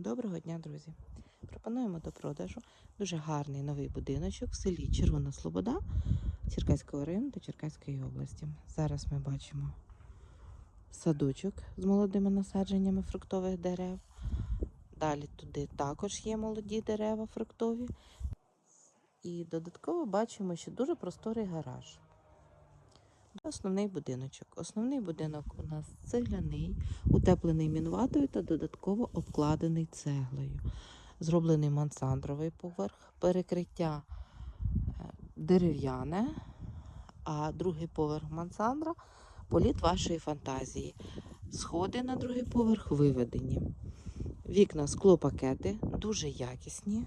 Доброго дня, друзі! Пропонуємо до продажу дуже гарний новий будиночок в селі Червона Слобода Черкаського району та Черкаської області. Зараз ми бачимо садочок з молодими насадженнями фруктових дерев. Далі туди також є молоді дерева фруктові. І додатково бачимо, що дуже просторий гараж. Основний будиночок. Основний будинок у нас цегляний, утеплений мінватою та додатково обкладений цеглою. Зроблений мансандровий поверх, перекриття е, дерев'яне, а другий поверх мансандра політ вашої фантазії. Сходи на другий поверх виведені. Вікна склопакети дуже якісні.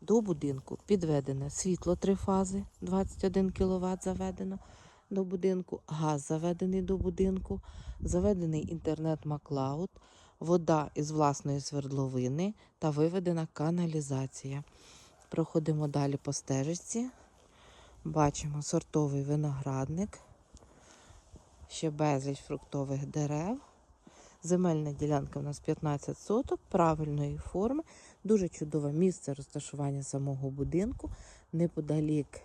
До будинку підведене світло три фази, 21 кВт заведено до будинку, газ заведений до будинку, заведений інтернет Маклауд, вода із власної свердловини та виведена каналізація. Проходимо далі по стежечці. Бачимо сортовий виноградник, ще безліч фруктових дерев. Земельна ділянка у нас 15 соток правильної форми. Дуже чудове місце розташування самого будинку, неподалік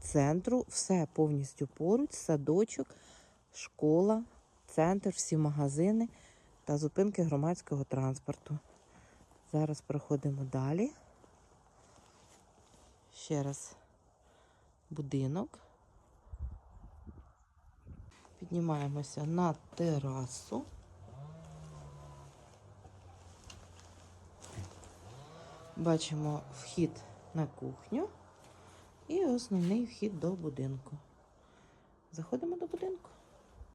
центру, все повністю поруч, садочок, школа, центр, всі магазини та зупинки громадського транспорту. Зараз проходимо далі. Ще раз будинок. Піднімаємося на терасу. Бачимо вхід на кухню. І основний вхід до будинку. Заходимо до будинку.